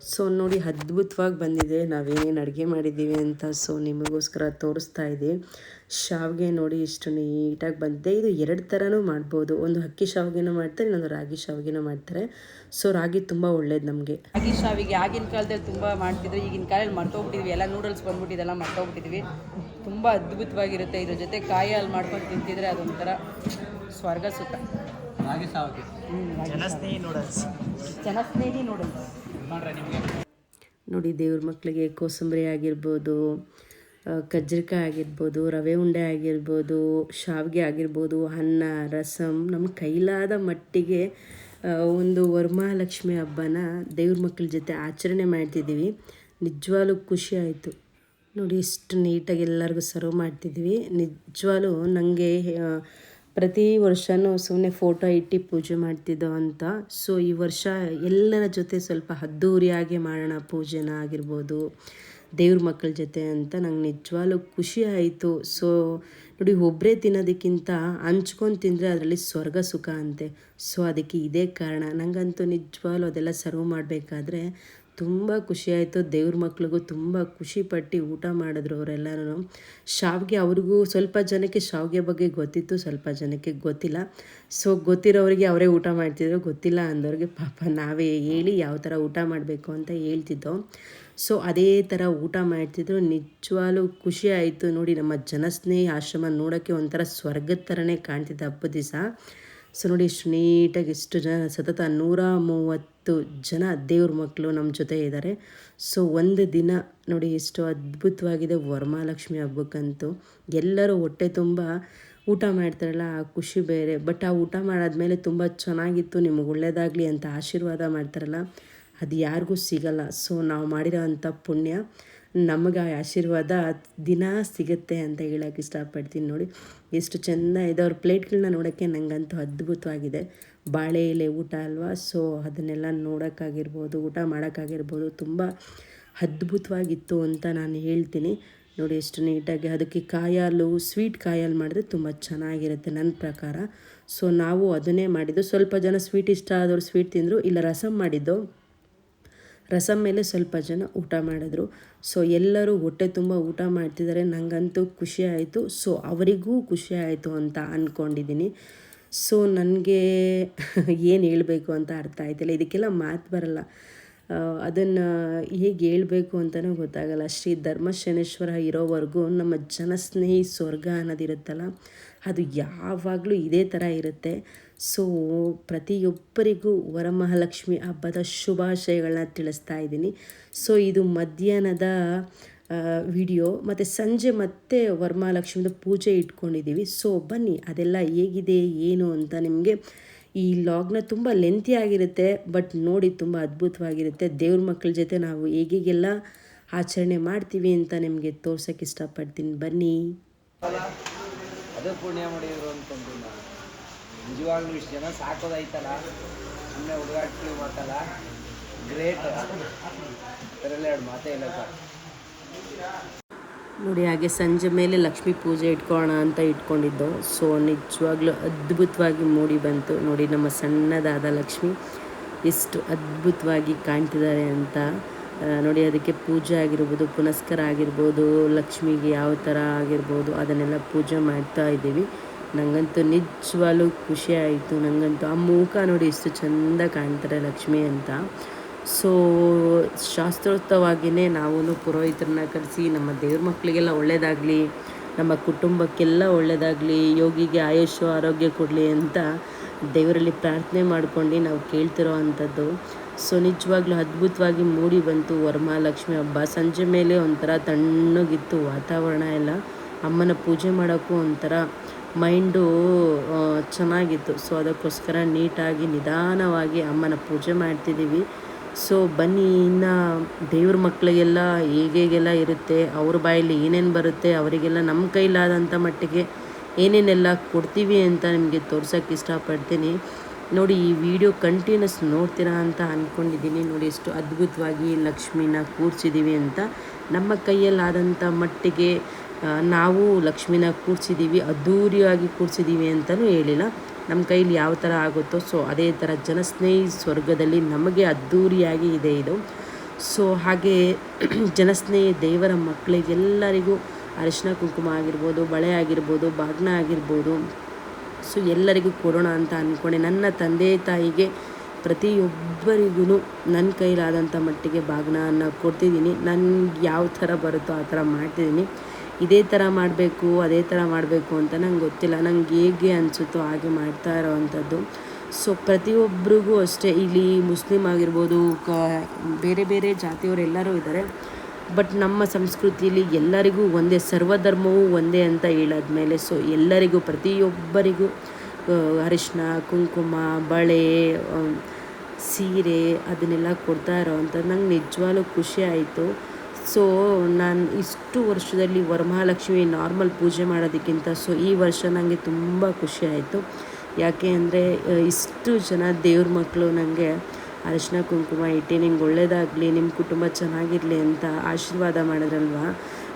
ಸೊ ನೋಡಿ ಅದ್ಭುತವಾಗಿ ಬಂದಿದೆ. ನಾವೇನೇನು ಅಡುಗೆ ಮಾಡಿದ್ದೀವಿ ಅಂತ ಸೊ ನಿಮಗೋಸ್ಕರ ತೋರಿಸ್ತಾ ಇದೆ ಶಾವಿಗೆ ನೋಡಿ ಇಷ್ಟು ನೀಟಾಗಿ ಬಂದಿದೆ. ಇದು ಎರಡು ಥರನೂ ಮಾಡ್ಬೋದು. ಒಂದು ಅಕ್ಕಿ ಶಾವಿಗೆನೂ ಮಾಡ್ತಾರೆ ಇನ್ನೊಂದು ರಾಗಿ ಶಾವಿಗೆನೂ ಮಾಡ್ತಾರೆ. ಸೊ ರಾಗಿ ತುಂಬ ಒಳ್ಳೇದು ನಮಗೆ. ರಾಗಿ ಶಾವಿಗೆ ಆಗಿನ ಕಾಲದಲ್ಲಿ ತುಂಬ ಮಾಡ್ತಿದ್ರು. ಈಗಿನ ಕಾಲದಲ್ಲಿ ಮರ್ತೋಗ್ಬಿಟ್ಟಿದ್ವಿ. ಎಲ್ಲ ನೂಡಲ್ಸ್ ಬಂದ್ಬಿಟ್ಟಿದೆಲ್ಲ ಮರ್ತೋಗ್ಬಿಟ್ಟಿದ್ವಿ. ತುಂಬ ಅದ್ಭುತವಾಗಿರುತ್ತೆ. ಇದ್ರ ಜೊತೆ ಕಾಯಿ ಹಾಲು ಮಾಡ್ಕೊಂಡು ತಿಂತಿದ್ರೆ ಅದೊಂಥರ ಸ್ವರ್ಗ ಸುತ್ತ ರಾಗಿ ಸಾವಿಗೆ ಜನಸ್ನೇಹಿ ನೂಡಲ್ಸ್ ನೋಡಿ, ದೇವ್ರ ಮಕ್ಕಳಿಗೆ ಕೋಸಂಬರಿ ಆಗಿರ್ಬೋದು ಕಜ್ಜಿಕಾಯಿ ಆಗಿರ್ಬೋದು, ರವೆ ಉಂಡೆ ಆಗಿರ್ಬೋದು, ಶಾವಿಗೆ ಆಗಿರ್ಬೋದು, ಅನ್ನ, ರಸಂ ನಮ್ಮ ಕೈಲಾದ ಮಟ್ಟಿಗೆ ಒಂದು ವರ್ಮಹಾಲಕ್ಷ್ಮಿ ಹಬ್ಬನ ದೇವ್ರ ಮಕ್ಕಳ ಜೊತೆ ಆಚರಣೆ ಮಾಡ್ತಿದ್ದೀವಿ. ನಿಜವಾಗ್ಲೂ ಖುಷಿ ಆಯಿತು. ನೋಡಿ ಇಷ್ಟು ನೀಟಾಗಿ ಎಲ್ಲರಿಗೂ ಸರ್ವ್ ಮಾಡ್ತಿದ್ವಿ ನಿಜವಾಗ್ಲೂ ನನಗೆ ಪ್ರತಿ ವರ್ಷವೂ ಸುಮ್ಮನೆ ಫೋಟೋ ಇಟ್ಟು ಪೂಜೆ ಮಾಡ್ತಿದ್ದೋ ಅಂತ. ಸೊ ಈ ವರ್ಷ ಎಲ್ಲರ ಜೊತೆ ಸ್ವಲ್ಪ ಅದ್ದೂರಿಯಾಗಿ ಮಾಡೋಣ, ಪೂಜೆನ ಆಗಿರ್ಬೋದು, ದೇವ್ರ ಮಕ್ಕಳ ಜೊತೆ ಅಂತ ನಂಗೆ ನಿಜವಾಗ್ಲೂ ಖುಷಿ ಆಯಿತು. ಸೊ ನೋಡಿ ಒಬ್ಬರೇ ತಿನ್ನೋದಕ್ಕಿಂತ ಹಂಚ್ಕೊಂಡು ತಿಂದರೆ ಅದರಲ್ಲಿ ಸ್ವರ್ಗ ಸುಖ ಅಂತೆ. ಸೊ ಅದಕ್ಕೆ ಇದೇ ಕಾರಣ. ನನಗಂತೂ ನಿಜವಾಗ್ಲೂ ಅದೆಲ್ಲ ಸರ್ವ್ ಮಾಡಬೇಕಾದ್ರೆ ತುಂಬ ಖುಷಿಯಾಯಿತು. ದೇವ್ರ ಮಕ್ಳಿಗೂ ತುಂಬ ಖುಷಿಪಟ್ಟು ಊಟ ಮಾಡಿದ್ರು ಅವರೆಲ್ಲರೂ ಶಾವಿಗೆ ಅವ್ರಿಗೂ ಸ್ವಲ್ಪ ಜನಕ್ಕೆ ಶಾವಿಗೆ ಬಗ್ಗೆ ಗೊತ್ತಿತ್ತು, ಸ್ವಲ್ಪ ಜನಕ್ಕೆ ಗೊತ್ತಿಲ್ಲ. ಸೊ, ಗೊತ್ತಿರೋರಿಗೆ ಅವರೇ ಊಟ ಮಾಡ್ತಿದ್ರು. ಗೊತ್ತಿಲ್ಲ ಅಂದವ್ರಿಗೆ ಪಾಪ ನಾವೇ ಹೇಳಿ ಯಾವ ಥರ ಊಟ ಮಾಡಬೇಕು ಅಂತ ಹೇಳ್ತಿದ್ದೋ. ಸೊ, ಅದೇ ಥರ ಊಟ ಮಾಡ್ತಿದ್ರು. ನಿಜವಾಗ್ಲೂ ಖುಷಿ ಆಯಿತು. ನೋಡಿ, ನಮ್ಮ ಜನಸ್ನೇಹಿ ಆಶ್ರಮ ನೋಡೋಕ್ಕೆ ಒಂಥರ ಸ್ವರ್ಗದ ಥರನೇ ಕಾಣ್ತಿದ್ದ ಹಬ್ಬದ ದಿವಸ. ಸೊ ನೋಡಿ ಇಷ್ಟು ನೀಟಾಗಿ ಇಷ್ಟು ಜನ, ಸತತ ನೂರ ಮೂವತ್ತು ಜನ ದೇವ್ರ ಮಕ್ಕಳು ನಮ್ಮ ಜೊತೆ ಇದ್ದಾರೆ. ಸೊ ಒಂದು ದಿನ ನೋಡಿ, ಎಷ್ಟು ಅದ್ಭುತವಾಗಿದೆ ವರಮಹಾಲಕ್ಷ್ಮಿ ಹಬ್ಬಕ್ಕಂತೂ. ಎಲ್ಲರೂ ಹೊಟ್ಟೆ ತುಂಬ ಊಟ ಮಾಡ್ತಾರಲ್ಲ, ಆ ಖುಷಿ ಬೇರೆ. ಬಟ್ ಆ ಊಟ ಮಾಡಾದ್ಮೇಲೆ ತುಂಬ ಚೆನ್ನಾಗಿತ್ತು, ನಿಮಗೆ ಒಳ್ಳೆಯದಾಗಲಿ ಅಂತ ಆಶೀರ್ವಾದ ಮಾಡ್ತಾರಲ್ಲ. ಅದು ಯಾರಿಗೂ ಸಿಗಲ್ಲ. ಸೊ ನಾವು ಮಾಡಿರೋ ಪುಣ್ಯ. ನಮಗೆ ಆಶೀರ್ವಾದ ದಿನ ಸಿಗುತ್ತೆ ಅಂತ ಹೇಳೋಕೆ ಇಷ್ಟಪಡ್ತೀನಿ ನೋಡಿ. ಎಷ್ಟು ಚೆಂದ ಇದೆ, ಅವ್ರ ಪ್ಲೇಟ್ಗಳನ್ನ ನೋಡೋಕ್ಕೆ ನನಗಂತೂ ಅದ್ಭುತವಾಗಿದೆ. ಬಾಳೆ ಎಲೆ ಊಟ ಅಲ್ವಾ? ಸೊ ಅದನ್ನೆಲ್ಲ ನೋಡೋಕ್ಕಾಗಿರ್ಬೋದು, ಊಟ ಮಾಡೋಕ್ಕಾಗಿರ್ಬೋದು, ತುಂಬ ಅದ್ಭುತವಾಗಿತ್ತು ಅಂತ ನಾನು ಹೇಳ್ತೀನಿ. ನೋಡಿ, ಎಷ್ಟು ನೀಟಾಗಿ ಅದಕ್ಕೆ ಕಾಯಾಲು, ಸ್ವೀಟ್ ಕಾಯಲ್ಲಿ ಮಾಡಿದ್ರೆ ತುಂಬ ಚೆನ್ನಾಗಿರುತ್ತೆ ನನ್ನ ಪ್ರಕಾರ. ಸೊ ನಾವು ಅದನ್ನೇ ಮಾಡಿದ್ದು. ಸ್ವಲ್ಪ ಜನ ಸ್ವೀಟ್ ಇಷ್ಟ ಆದವ್ರು ಸ್ವೀಟ್ ತಿಂದರು, ಇಲ್ಲ ರಸಮ್ ಮಾಡಿದ್ದು? ರಸಮ್ ಮೇಲೆ ಸ್ವಲ್ಪ ಜನ ಊಟ ಮಾಡಿದ್ರು. ಸೊ ಎಲ್ಲರೂ ಹೊಟ್ಟೆ ತುಂಬ ಊಟ ಮಾಡ್ತಿದ್ದಾರೆ. ನನಗಂತೂ ಖುಷಿ ಆಯಿತು. ಸೊ ಅವರಿಗೂ ಖುಷಿ ಆಯಿತು ಅಂತ ಅಂದ್ಕೊಂಡಿದ್ದೀನಿ ಸೊ ನನಗೆ ಏನು ಹೇಳಬೇಕು ಅಂತ ಅರ್ಥ ಆಯ್ತಿಲ್ಲ. ಇದಕ್ಕೆಲ್ಲ ಮಾತು ಬರಲ್ಲ. ಅದನ್ನು ಹೇಗೆ ಹೇಳಬೇಕು ಅಂತಲೂ ಗೊತ್ತಾಗಲ್ಲ. ಶ್ರೀ ಧರ್ಮಶನೇಶ್ವರ ಇರೋವರೆಗೂ ನಮ್ಮ ಜನಸ್ನೇಹಿ ಸ್ವರ್ಗ ಅನ್ನೋದಿರುತ್ತಲ್ಲ, ಅದು ಯಾವಾಗಲೂ ಇದೇ ಥರ ಇರುತ್ತೆ. ಸೊ ಪ್ರತಿಯೊಬ್ಬರಿಗೂ ವರಮಹಾಲಕ್ಷ್ಮಿ ಹಬ್ಬದ ಶುಭಾಶಯಗಳನ್ನ ತಿಳಿಸ್ತಾ ಇದ್ದೀನಿ. ಸೊ ಇದು ಮಧ್ಯಾಹ್ನದ ವಿಡಿಯೋ ಮತ್ತು ಸಂಜೆ ಮತ್ತೆ ವರಮಹಾಲಕ್ಷ್ಮಿದ ಪೂಜೆ ಇಟ್ಕೊಂಡಿದ್ದೀವಿ. ಸೊ ಬನ್ನಿ, ಅದೆಲ್ಲ ಹೇಗಿದೆ, ಏನು ಅಂತ ನಿಮಗೆ ಈ ಲಾಗ್ನ ತುಂಬ ಲೆಂತಿ ಆಗಿರುತ್ತೆ ಬಟ್ ನೋಡಿ ತುಂಬ ಅದ್ಭುತವಾಗಿರುತ್ತೆ. ದೇವ್ರ ಮಕ್ಕಳ ಜೊತೆ ನಾವು ಹೇಗೆಲ್ಲ ಆಚರಣೆ ಮಾಡ್ತೀವಿ ಅಂತ ನಿಮಗೆ ತೋರ್ಸೋಕ್ಕೆ ಇಷ್ಟಪಡ್ತೀನಿ. ಬನ್ನಿ. ಅದೇ ಪುಣ್ಯ ಮಾಡಿದ್ರು ಅನ್ಕೊಂಡು ನಾನು ನಿಜವಾಗ್ಲೂ ಇಷ್ಟು ಜನ ಸಾಕೋದಾಯ್ತಲ್ಲ? ಸುಮ್ಮನೆ ಹುಡುಗಾಟಕ್ಕೆ ಮಾತಲ್ಲ. ಗ್ರೇಟ್ ಅದರಲ್ಲೇ ಎರಡು ಮಾತೇ ಇಲ್ಲ ಸರ್ ನೋಡಿ, ಹಾಗೆ ಸಂಜೆ ಮೇಲೆ ಲಕ್ಷ್ಮಿ ಪೂಜೆ ಇಟ್ಕೊಳ್ಳೋಣ ಅಂತ ಇಟ್ಕೊಂಡಿದ್ದು. ಸೊ ನಿಜವಾಗ್ಲೂ ಅದ್ಭುತವಾಗಿ ಮೂಡಿ ಬಂತು. ನೋಡಿ, ನಮ್ಮ ಸಣ್ಣದಾದ ಲಕ್ಷ್ಮಿ ಎಷ್ಟು ಅದ್ಭುತವಾಗಿ ಕಾಣ್ತಿದ್ದಾರೆ ಅಂತ. ನೋಡಿ, ಅದಕ್ಕೆ ಪೂಜೆ ಆಗಿರ್ಬೋದು, ಪುನಸ್ಕಾರ ಆಗಿರ್ಬೋದು, ಲಕ್ಷ್ಮಿಗೆ ಯಾವ ಥರ ಆಗಿರ್ಬೋದು, ಅದನ್ನೆಲ್ಲ ಪೂಜೆ ಮಾಡ್ತಾ ಇದ್ದೀವಿ. ನನಗಂತೂ ನಿಜವಾಗ್ಲೂ ಖುಷಿ ಆಯಿತು ನನಗಂತೂ ಆ ಮುಖ ನೋಡಿ ಎಷ್ಟು ಚೆಂದ ಕಾಣ್ತಾರೆ ಲಕ್ಷ್ಮಿ ಅಂತ. ಸೊ ಶಾಸ್ತ್ರೋಕ್ತವಾಗಿಯೇ ನಾವೂ ಪುರೋಹಿತರನ್ನ ಕರೆಸಿ, ನಮ್ಮ ದೇವ್ರ ಮಕ್ಕಳಿಗೆಲ್ಲ ಒಳ್ಳೆಯದಾಗಲಿ ನಮ್ಮ ಕುಟುಂಬಕ್ಕೆಲ್ಲ ಒಳ್ಳೆಯದಾಗಲಿ ಯೋಗಿಗೆ ಆಯುಷ್ಯ ಆರೋಗ್ಯ ಕೊಡಲಿ ಅಂತ ದೇವರಲ್ಲಿ ಪ್ರಾರ್ಥನೆ ಮಾಡ್ಕೊಂಡು ನಾವು ಕೇಳ್ತಿರೋ ಅಂಥದ್ದು. ಸೊ ನಿಜವಾಗ್ಲೂ ಅದ್ಭುತವಾಗಿ ಮೂಡಿ ಬಂತು ವರಮಹಾಲಕ್ಷ್ಮಿ ಹಬ್ಬ. ಸಂಜೆ ಮೇಲೆ ಒಂಥರ ತಣ್ಣಗಿತ್ತು ವಾತಾವರಣ ಎಲ್ಲ. ಅಮ್ಮನ ಪೂಜೆ ಮಾಡೋಕ್ಕೂ ಒಂಥರ ಮೈಂಡು ಚೆನ್ನಾಗಿತ್ತು. ಸೊ, ಅದಕ್ಕೋಸ್ಕರ ನೀಟಾಗಿ, ನಿಧಾನವಾಗಿ ಅಮ್ಮನ ಪೂಜೆ ಮಾಡ್ತಿದ್ದೀವಿ. ಸೊ, ಬನ್ನಿ, ಇನ್ನು ದೇವ್ರ ಮಕ್ಕಳಿಗೆಲ್ಲ ಹೇಗೆಲ್ಲ ಇರುತ್ತೆ, ಅವ್ರ ಬಾಯಲ್ಲಿ ಏನೇನು ಬರುತ್ತೆ, ಅವರಿಗೆಲ್ಲ ನಮ್ಮ ಕೈಲಾದಂಥ ಮಟ್ಟಿಗೆ ಏನೇನೆಲ್ಲ ಕೊಡ್ತೀವಿ ಅಂತ ನಿಮಗೆ ತೋರ್ಸೋಕ್ಕೆ ಇಷ್ಟಪಡ್ತೀನಿ. ನೋಡಿ, ಈ ವಿಡಿಯೋ ಕಂಟಿನ್ಯೂಸ್ ನೋಡ್ತೀರಾ ಅಂತ ಅಂದ್ಕೊಂಡಿದ್ದೀನಿ ನೋಡಿ, ಎಷ್ಟು ಅದ್ಭುತವಾಗಿ ಲಕ್ಷ್ಮಿನ ಕೂರಿಸಿದ್ದೀವಿ ಅಂತ ನಮ್ಮ ಕೈಯಲ್ಲಾದಂಥ ಮಟ್ಟಿಗೆ ನಾವು ಲಕ್ಷ್ಮಿನ ಕೂರಿಸಿದ್ದೀವಿ ಅದ್ಧೂರಿಯಾಗಿ ಕೂರಿಸಿದ್ದೀವಿ ಅಂತಲೂ ಹೇಳಿಲ್ಲ. ನಮ್ಮ ಕೈಲಿ ಯಾವ ಥರ ಆಗುತ್ತೋ, ಸೊ ಅದೇ ಥರ ಜನಸ್ನೇಹಿ ಸ್ವರ್ಗದಲ್ಲಿ ನಮಗೆ ಅದ್ಧೂರಿಯಾಗಿ ಇದೆ ಇದು. ಸೊ ಹಾಗೆ ಜನಸ್ನೇಹಿ ದೇವರ ಮಕ್ಕಳಿಗೆಲ್ಲರಿಗೂ ಅರಿಶಿನ ಕುಂಕುಮ ಆಗಿರ್ಬೋದು, ಬಳೆ ಆಗಿರ್ಬೋದು, ಬಾಗ್ನ ಆಗಿರ್ಬೋದು, ಸೊ ಎಲ್ಲರಿಗೂ ಕೊಡೋಣ ಅಂತ ಅಂದ್ಕೊಂಡೆ. ನನ್ನ ತಂದೆ ತಾಯಿಗೆ ಪ್ರತಿಯೊಬ್ಬರಿಗೂ ನನ್ನ ಕೈಲಾದಂಥ ಮಟ್ಟಿಗೆ ಬಾಗ್ನನ ಕೊಡ್ತಿದ್ದೀನಿ. ನನ್ಗೆ ಯಾವ ಥರ ಬರುತ್ತೋ ಆ ಥರ ಮಾಡ್ತಿದ್ದೀನಿ. ಇದೇ ಥರ ಮಾಡಬೇಕು, ಅದೇ ಥರ ಮಾಡಬೇಕು ಅಂತ ನಂಗೆ ಗೊತ್ತಿಲ್ಲ. ನಂಗೆ ಹೇಗೆ ಅನಿಸುತ್ತೋ ಹಾಗೆ ಮಾಡ್ತಾ ಇರೋವಂಥದ್ದು. ಸೊ ಪ್ರತಿಯೊಬ್ಬರಿಗೂ ಅಷ್ಟೇ, ಇಲ್ಲಿ ಮುಸ್ಲಿಮ್ ಆಗಿರ್ಬೋದು, ಕ, ಬೇರೆ ಬೇರೆ ಜಾತಿಯವರೆಲ್ಲರೂ ಇದ್ದಾರೆ ಬಟ್ ನಮ್ಮ ಸಂಸ್ಕೃತಿಯಲ್ಲಿ ಎಲ್ಲರಿಗೂ ಒಂದೇ, ಸರ್ವಧರ್ಮವೂ ಒಂದೇ ಅಂತ ಹೇಳಾದ್ಮೇಲೆ ಸೊ ಎಲ್ಲರಿಗೂ, ಪ್ರತಿಯೊಬ್ಬರಿಗೂ ಅರಿಶಿನ ಕುಂಕುಮ, ಬಳೆ ಸೀರೆ, ಅದನ್ನೆಲ್ಲ ಕೊಡ್ತಾ ಇರೋವಂಥದ್ದು ನಂಗೆ ನಿಜವಾಗ್ಲೂ ಖುಷಿ ಆಯಿತು. ಸೊ ನಾನು ಇಷ್ಟು ವರ್ಷದಲ್ಲಿ ವರಮಹಾಲಕ್ಷ್ಮಿ ನಾರ್ಮಲ್ ಪೂಜೆ ಮಾಡೋದಕ್ಕಿಂತ ಸೊ ಈ ವರ್ಷ ನನಗೆ ತುಂಬ ಖುಷಿ ಆಯಿತು. ಯಾಕೆ ಅಂದರೆ ಇಷ್ಟು ಜನ ದೇವ್ರ ಮಕ್ಕಳು ನನಗೆ ಅರಿಶಿನ, ಕುಂಕುಮ ಇಟ್ಟು, ನಿಮ್ಗೆ ಒಳ್ಳೇದಾಗಲಿ ನಿಮ್ಮ ಕುಟುಂಬ ಚೆನ್ನಾಗಿರಲಿ ಅಂತ ಆಶೀರ್ವಾದ ಮಾಡಿದ್ರಲ್ವಾ?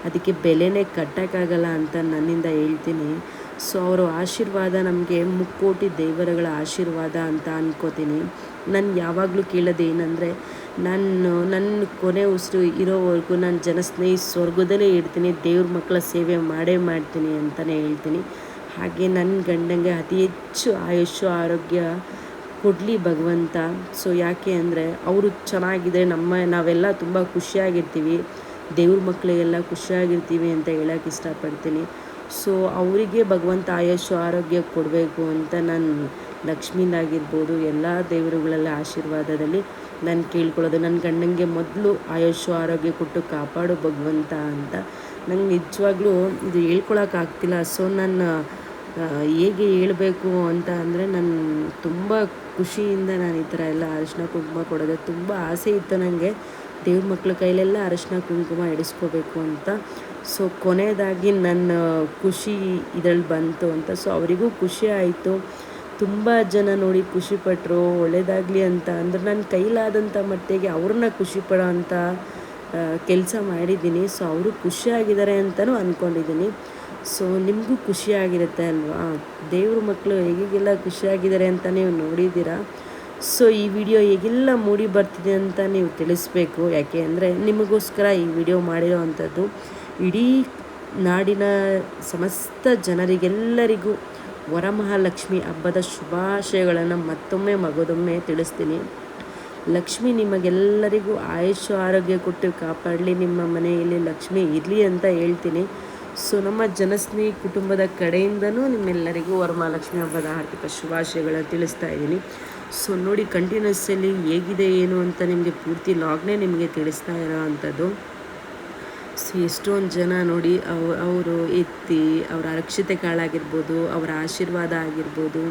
ಅದಕ್ಕೆ ಬೆಲೆನೇ ಕಟ್ಟೋಕ್ಕಾಗಲ್ಲ ಅಂತ ನನ್ನಿಂದ ಹೇಳ್ತೀನಿ. ಸೊ ಅವರ ಆಶೀರ್ವಾದ ನಮಗೆ ಮುಕ್ಕೋಟಿ ದೇವರುಗಳ ಆಶೀರ್ವಾದ ಅಂತ ಅನ್ಕೋತೀನಿ. ನಾನು ಯಾವಾಗಲೂ ಕೇಳೋದು ನಾನು ನನ್ನ ಕೊನೆ ಉಸಿರು ಇರೋವರೆಗೂ ನಾನು ಜನಸ್ನೇಹಿ ಸ್ವರ್ಗದಲ್ಲೇ ಇಡ್ತೀನಿ, ದೇವ್ರ ಮಕ್ಕಳ ಸೇವೆ ಮಾಡೇ ಮಾಡ್ತೀನಿ ಅಂತಲೇ ಹೇಳ್ತೀನಿ. ಹಾಗೆ ನನ್ನ ಗಂಡಂಗೆ ಅತಿ ಹೆಚ್ಚು ಆಯುಷ್ಯ ಆರೋಗ್ಯ ಕೊಡಲಿ ಭಗವಂತ. ಸೊ ಯಾಕೆ ಅಂದರೆ ಅವರು ಚೆನ್ನಾಗಿದ್ದರೆ ನಮ್ಮ, ನಾವೆಲ್ಲ ತುಂಬ ಖುಷಿಯಾಗಿರ್ತೀವಿ. ದೇವ್ರ ಮಕ್ಕಳಿಗೆಲ್ಲ ಖುಷಿಯಾಗಿರ್ತೀವಿ ಅಂತ ಹೇಳೋಕೆ ಇಷ್ಟಪಡ್ತೀನಿ. ಸೊ ಅವರಿಗೆ ಭಗವಂತ ಆಯುಷ್ಯ ಆರೋಗ್ಯ ಕೊಡಬೇಕು ಅಂತ ನಾನು ಲಕ್ಷ್ಮೀನಾಗಿರ್ಬೋದು, ಎಲ್ಲ ದೇವರುಗಳೆಲ್ಲ ಆಶೀರ್ವಾದದಲ್ಲಿ ನಾನು ಕೇಳ್ಕೊಳ್ಳೋದು. ನನ್ನ ಗಂಡನಿಗೆ ಮೊದಲು ಆಯುಷ್ಯ ಆರೋಗ್ಯ ಕೊಟ್ಟು ಕಾಪಾಡು ಭಗವಂತ ಅಂತ. ನಂಗೆ ನಿಜವಾಗ್ಲೂ ಇದು ಹೇಳ್ಕೊಳಕ್ಕಾಗ್ತಿಲ್ಲ ಸೊ ನಾನು ಹೇಗೆ ಹೇಳಬೇಕು ಅಂತ ಅಂದರೆ ನಾನು ತುಂಬ ಖುಷಿಯಿಂದ ನಾನು ಈ ಥರ ಎಲ್ಲ ಅರಿಶಿನ ಕುಂಕುಮ ಕೊಡೋದು ತುಂಬ ಆಸೆ ಇತ್ತು ನನಗೆ ದೇವ್ರ ಮಕ್ಳ ಕೈಲೆಲ್ಲ ಅರಶಿನ ಕುಂಕುಮ ಇಡಿಸ್ಕೋಬೇಕು ಅಂತ. ಸೊ ಕೊನೆಯದಾಗಿ ನನ್ನ ಖುಷಿ ಇದರಲ್ಲಿ ಬಂತು ಅಂತ. ಸೊ ಅವರಿಗೂ ಖುಷಿ ಆಯಿತು. ತುಂಬ ಜನ ನೋಡಿ ಖುಷಿಪಟ್ಟರು ಒಳ್ಳೇದಾಗಲಿ ಅಂತ. ಅಂದ್ರೆ ನನ್ನ ಕೈಲಾದಂಥ ಮಟ್ಟಿಗೆ ಅವ್ರನ್ನ ಖುಷಿ ಪಡೋ ಅಂಥ ಕೆಲಸ ಮಾಡಿದ್ದೀನಿ. ಸೊ ಅವರು ಖುಷಿಯಾಗಿದ್ದಾರೆ ಅಂತಲೂ ಅಂದ್ಕೊಂಡಿದ್ದೀನಿ ಸೊ ನಿಮಗೂ ಖುಷಿಯಾಗಿರುತ್ತೆ ಅಲ್ವಾ? ದೇವ್ರ ಮಕ್ಕಳು ಹೇಗೆಲ್ಲ ಖುಷಿಯಾಗಿದ್ದಾರೆ ಅಂತ ನೀವು ನೋಡಿದ್ದೀರಾ? ಸೊ ಈ ವಿಡಿಯೋ ಹೇಗೆಲ್ಲ ಮೂಡಿ ಬರ್ತಿದೆ ಅಂತ ನೀವು ತಿಳಿಸ್ಬೇಕು. ಯಾಕೆ ಅಂದರೆ ನಿಮಗೋಸ್ಕರ ಈ ವಿಡಿಯೋ ಮಾಡಿರೋ ಅಂಥದ್ದು ಇಡೀ ನಾಡಿನ ಸಮಸ್ತ ಜನರಿಗೆಲ್ಲರಿಗೂ ವರಮಹಾಲಕ್ಷ್ಮಿ ಹಬ್ಬದ ಶುಭಾಶಯಗಳನ್ನು ಮತ್ತೊಮ್ಮೆ ಮಗದೊಮ್ಮೆ ತಿಳಿಸ್ತೀನಿ. ಲಕ್ಷ್ಮಿ ನಿಮಗೆಲ್ಲರಿಗೂ ಆಯುಷು ಆರೋಗ್ಯ ಕೊಟ್ಟು ಕಾಪಾಡಲಿ. ನಿಮ್ಮ ಮನೆಯಲ್ಲಿ ಲಕ್ಷ್ಮಿ ಇರಲಿ ಅಂತ ಹೇಳ್ತೀನಿ. ಸೊ ನಮ್ಮ ಜನಸ್ನೇಹಿ ಕುಟುಂಬದ ಕಡೆಯಿಂದನೂ ನಿಮ್ಮೆಲ್ಲರಿಗೂ ವರಮಹಾಲಕ್ಷ್ಮಿ ಹಬ್ಬದ ಆರ್ಥಿಕ ಶುಭಾಶಯಗಳನ್ನು ತಿಳಿಸ್ತಾ ಇದ್ದೀನಿ. ಸೊ ನೋಡಿ ಕಂಟಿನ್ಯೂಸಲ್ಲಿ ಹೇಗಿದೆ, ಏನು ಅಂತ ನಿಮಗೆ ಪೂರ್ತಿ ಲಾಗ್ನೇ ನಿಮಗೆ ತಿಳಿಸ್ತಾ ಇರೋ ಅಂಥದ್ದು. ಎಷ್ಟೊಂದು ಜನ ನೋಡಿ ಅವ, ಅವರು ಎತ್ತಿ ಅವರ ಅರಕ್ಷತೆ ಕಾಳಾಗಿರ್ಬೋದು, ಅವರ ಆಶೀರ್ವಾದ ಆಗಿರ್ಬೋದು.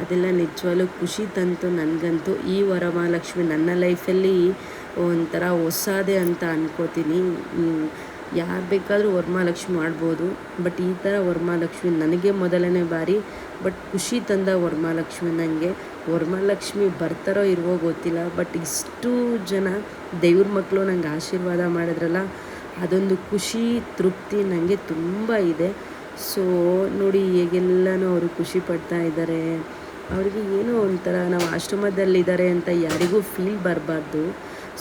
ಅದೆಲ್ಲ ನಿಜವಾಗ್ಲೂ ಖುಷಿ ತಂತು ನನಗಂತೂ. ಈ ವರಮಹಾಲಕ್ಷ್ಮಿ ನನ್ನ ಲೈಫಲ್ಲಿ ಒಂಥರ ಹೊಸದೇ ಅಂತ ಅನ್ಕೋತೀನಿ. ಯಾರು ಬೇಕಾದರೂ ವರಮಹಾಲಕ್ಷ್ಮಿ ಮಾಡ್ಬೋದು. ಬಟ್ ಈ ಥರ ವರಮಹಾಲಕ್ಷ್ಮಿ ನನಗೆ ಮೊದಲನೇ ಬಾರಿ. ಬಟ್ ಖುಷಿ ತಂದ ವರಮಹಾಲಕ್ಷ್ಮಿ ನನಗೆ ವರಮಹಾಲಕ್ಷ್ಮಿ ಬರ್ತಾರೋ ಇರುವೋ ಗೊತ್ತಿಲ್ಲ. ಬಟ್ ಇಷ್ಟು ಜನ ದೇವ್ರ ಮಕ್ಕಳು ನಂಗೆ ಆಶೀರ್ವಾದ ಮಾಡಿದ್ರಲ್ಲ ಅದೊಂದು ಖುಷಿ, ತೃಪ್ತಿ ನನಗೆ ತುಂಬ ಇದೆ. ಸೊ ನೋಡಿ ಹೇಗೆಲ್ಲನೂ ಅವರು ಖುಷಿ ಪಡ್ತಾ ಇದ್ದಾರೆ. ಅವರಿಗೆ ಏನೋ ಒಂಥರ ನಾವು ಆಶ್ರಮದಲ್ಲಿದ್ದಾರೆ ಅಂತ ಯಾರಿಗೂ ಫೀಲ್ ಬರಬಾರ್ದು.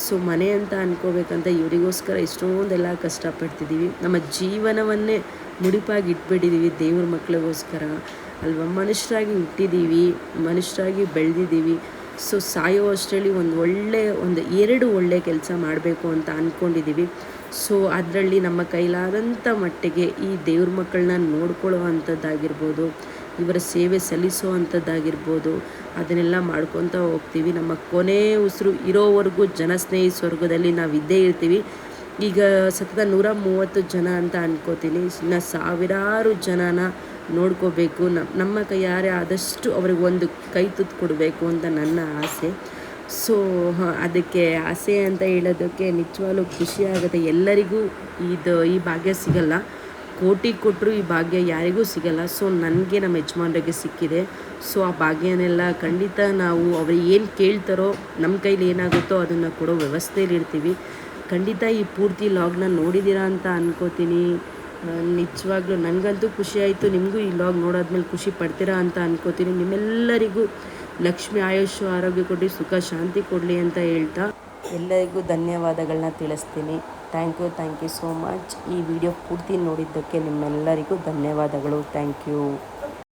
ಸೊ ಮನೆ ಅಂತ ಅನ್ಕೋಬೇಕಂತ ಇವರಿಗೋಸ್ಕರ ಎಷ್ಟೊಂದೆಲ್ಲ ಕಷ್ಟಪಡ್ತಿದ್ದೀವಿ. ನಮ್ಮ ಜೀವನವನ್ನೇ ಮುಡಿಪಾಗಿ ಇಟ್ಬಿಟ್ಟಿದ್ದೀವಿ ದೇವ್ರ ಮಕ್ಕಳಿಗೋಸ್ಕರ ಅಲ್ವಾ? ಮನುಷ್ಯರಾಗಿ ಹುಟ್ಟಿದ್ದೀವಿ, ಮನುಷ್ಯರಾಗಿ ಬೆಳೆದಿದ್ದೀವಿ. ಸೊ ಸಾಯೋ ಅಷ್ಟರಲ್ಲಿ ಒಂದು ಒಳ್ಳೆ, ಒಂದು ಎರಡು ಒಳ್ಳೆ ಕೆಲಸ ಮಾಡಬೇಕು ಅಂತ ಅಂದ್ಕೊಂಡಿದ್ದೀವಿ ಸೊ ಅದರಲ್ಲಿ ನಮ್ಮ ಕೈಲಾದಂಥ ಮಟ್ಟಿಗೆ ಈ ದೇವ್ರ ಮಕ್ಕಳನ್ನ ನೋಡ್ಕೊಳ್ಳೋ ಅಂಥದ್ದಾಗಿರ್ಬೋದು ಇವರ ಸೇವೆ ಸಲ್ಲಿಸೋ ಅಂಥದ್ದಾಗಿರ್ಬೋದು ಅದನ್ನೆಲ್ಲ ಮಾಡ್ಕೊತ ಹೋಗ್ತೀವಿ. ನಮ್ಮ ಕೊನೆ ಉಸಿರು ಇರೋವರೆಗೂ ಜನಸ್ನೇಹಿ ಸ್ವರ್ಗದಲ್ಲಿ ನಾವು ಇದ್ದೇ ಇರ್ತೀವಿ. ಈಗ ಸತತ ನೂರ ಮೂವತ್ತು ಜನ ಅಂತ ಅನ್ಕೋತೀನಿ. ಇನ್ನು ಸಾವಿರಾರು ಜನನ ನೋಡ್ಕೋಬೇಕು. ನಮ್ಮ ಕೈಯಾರೆ ಆದಷ್ಟು ಅವ್ರಿಗೆ ಒಂದು ಕೈ ತುತ್ತು ಕೊಡಬೇಕು ಅಂತ ನನ್ನ ಆಸೆ. ಸೊ ಅದಕ್ಕೆ ಆಸೆ ಅಂತ ಹೇಳೋದಕ್ಕೆ ನಿಜವಾಗ್ಲೂ ಖುಷಿ ಆಗುತ್ತೆ. ಎಲ್ಲರಿಗೂ ಇದು, ಈ ಭಾಗ್ಯ ಸಿಗಲ್ಲ. ಕೋಟಿ ಕೊಟ್ಟರು ಈ ಭಾಗ್ಯ ಯಾರಿಗೂ ಸಿಗಲ್ಲ. ಸೊ ನನಗೆ ನಮ್ಮ ಯಜಮಾನ್ರಿಗೆ ಸಿಕ್ಕಿದೆ. ಸೊ ಆ ಭಾಗ್ಯನೆಲ್ಲ ಖಂಡಿತ ನಾವು ಅವ್ರು ಏನು ಕೇಳ್ತಾರೋ, ನಮ್ಮ ಕೈಲಿ ಏನಾಗುತ್ತೋ ಅದನ್ನು ಕೊಡೋ ವ್ಯವಸ್ಥೆಯಲ್ಲಿ ಇರ್ತೀವಿ. ಖಂಡಿತ ಈ ಪೂರ್ತಿ ಲಾಗ್ನ ನೋಡಿದ್ದೀರಾ ಅಂತ ಅನ್ಕೋತೀನಿ. ನಿಜವಾಗ್ಲೂ ನನಗಂತೂ ಖುಷಿ ಆಯಿತು. ನಿಮಗೂ ಈ ಲಾಗ್ ನೋಡಾದ್ಮೇಲೆ ಖುಷಿ ಪಡ್ತೀರಾ ಅಂತ ಅನ್ಕೋತೀನಿ. ನಿಮ್ಮೆಲ್ಲರಿಗೂ ಲಕ್ಷ್ಮಿ ಆಯುಷು, ಆರೋಗ್ಯ ಕೊಡಿ, ಸುಖ, ಶಾಂತಿ ಕೊಡಲಿ ಅಂತ ಹೇಳ್ತಾ ಎಲ್ಲರಿಗೂ ಧನ್ಯವಾದಗಳನ್ನ ತಿಳಿಸ್ತೀನಿ. Thank you thank you so much ಈ ವಿಡಿಯೋ ಪೂರ್ತಿ ನೋಡಿದ್ದಕ್ಕೆ ನಿಮ್ಮೆಲ್ಲರಿಗೂ ಧನ್ಯವಾದಗಳು. Thank you